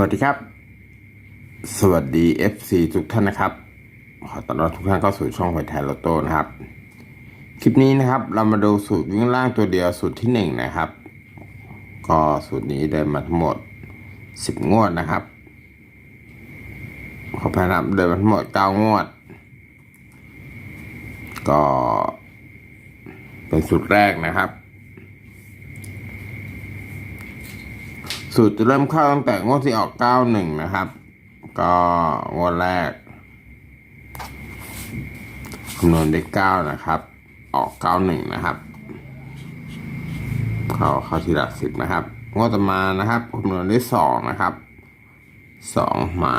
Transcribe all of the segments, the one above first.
วัสดีครับ สวัสดี FC ทุกท่านนะครับ ขอต้อนรับทุกท่านเข้าสู่ช่องหอยไทยโลโต้นะครับ คลิปนี้นะครับ เรามาดูสูตรวิ่งล่างตัวเดียวสูตรที่หนึ่งนะครับ ก็สูตรนี้ได้มาทั้งหมดสิบงวดนะครับ ขอพนับเดินมาทั้งหมดเก้างวด ก็เป็นสูตรแรกนะครับ สูตรจะเริ่มเข้าตั้งแต่งวดที่ออก91นะครับ ก็งวดแรกคำนวณได้9นะครับ ออก91นะครับ เข้าเข้าที่หลักสิบนะครับงวดต่อมานะครับคำนวณได้2นะครับ2มา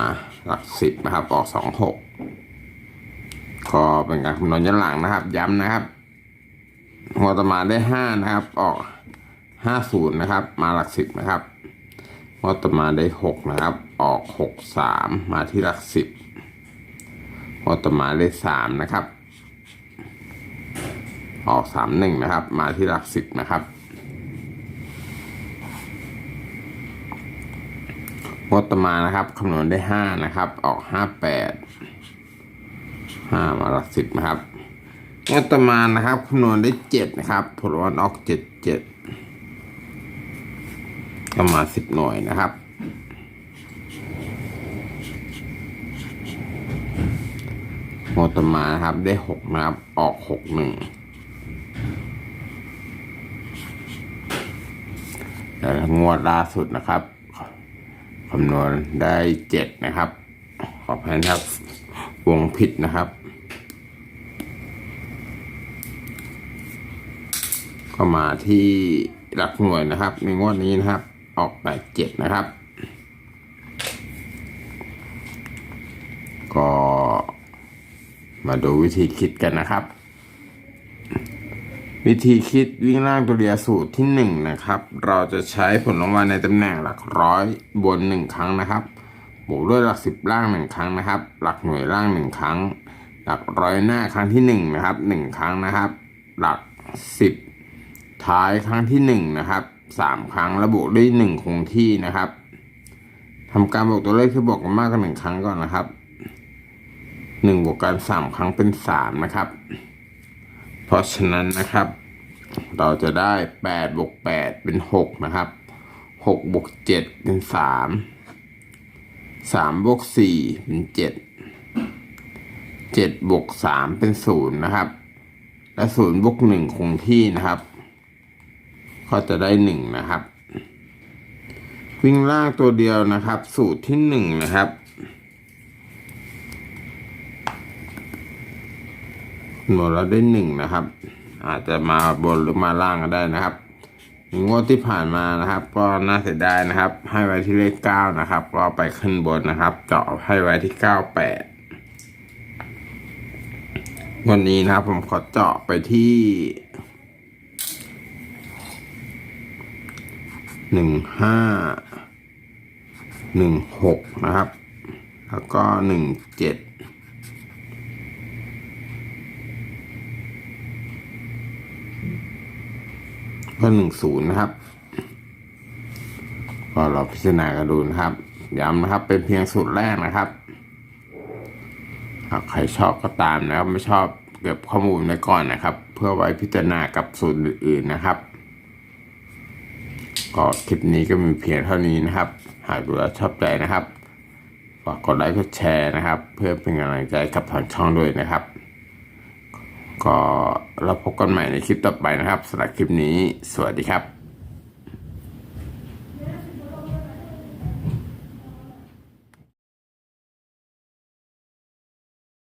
หลักสิบนะครับ ออก26ก็เป็นการคำนวณย้อนหลังนะครับ ย้ำนะครับงวดต่อมาได้5นะครับ ออก50นะครับ มาหลักสิบนะครับ งวดต่อมาได้หกนะครับ ออกหกสามมาที่หลักสิบงวดต่อมาได้สามนะครับ ออกสามหนึ่งนะครับ มาที่หลักสิบนะครับงวดต่อมานะครับคำนวณได้ห้านะครับ ออกห้าแปดห้ามาหลักสิบนะครับงวดต่อมานะครับคำนวณได้เจ็ดนะครับ ผลวันออกเจ็ดเจ็ด ก็มาสิบหน่วยนะครับ โมตมานะครับ ได้หกนะครับ ออกหกหนึ่งแล้วงวดล่าสุดนะครับคำนวณได้เจ็ดนะครับ ขออภัยนครับ วงผิดนะครับ ก็มาที่หลักหน่วยนะครับ ในงวดนี้นะครับ ออกแปดเจ็ดนะครับ ก็มาดูวิธีคิดกันนะครับ วิธีคิดวิ่งล่างตัวเดียวสูตรที่หนึ่งนะครับ เราจะใช้ผลรางวัลในตำแหน่งหลักร้อยบนหนึ่งครั้งนะครับบวกด้วยหลักสิบล่างหนึ่งครั้งนะครับ หลักหน่วยล่างหนึ่งครั้ง หลักร้อยหน้าครั้งที่หนึ่งนะครับหนึ่งครั้งนะครับ หลักสิบท้ายครั้งที่หนึ่งนะครับ สามครั้งระบุด้วยหนึ่งคงที่นะครับทำการบวกตัวเลขที่บวกกันมากกว่าหนึ่งครั้งก่อนนะครับหนึ่งบวกกันสามครั้งเป็นสามนะครับ เพราะฉะนั้นนะครับ เราจะได้แปดบวกแปดเป็นหกนะครับหกบวกเจ็ดเป็นสามสามบวกสี่เป็นเจ็ดเจ็ดบวกสามเป็นศูนย์นะครับ และศูนย์บวกหนึ่งคงที่นะครับ ก็จะได้หนึ่งนะครับ วิ่งล่างตัวเดียวนะครับ สูตรที่หนึ่งนะครับหมดแล้วได้หนึ่งนะครับ อาจจะมาบนหรือมาล่างก็ได้นะครับงวดที่ผ่านมานะครับ ก็น่าเสียดายนะครับ ให้ไว้ที่เลขเก้านะครับ ก็ไปขึ้นบนนะครับ เจาะให้ไว้ที่เก้าแปดวันนี้นะครับผมขอเจาะไปที่ หนึ่งห้าหนึ่งหกนะครับ แล้วก็หนึ่งเจ็ดก็หนึ่งศูนย์นะครับ ก็เราพิจารณากันดูนะครับ ย้ำนะครับ เป็นเพียงสูตรแรกนะครับหากใครชอบก็ตามนะครับ ไม่ชอบเก็บข้อมูลไว้ก่อนนะครับ เพื่อไว้พิจารณากับสูตรอื่นๆนะครับ ก็คลิปนี้ก็มีเพียงเท่านี้นะครับ หากดูแล้วชอบใจนะครับฝากกดไลค์กดแชร์นะครับ เพื่อเป็นกำลังใจกับทางช่องด้วยนะครับ ก็เราพบกันใหม่ในคลิปต่อไปนะครับสำหรับคลิปนี้ สวัสดีครับ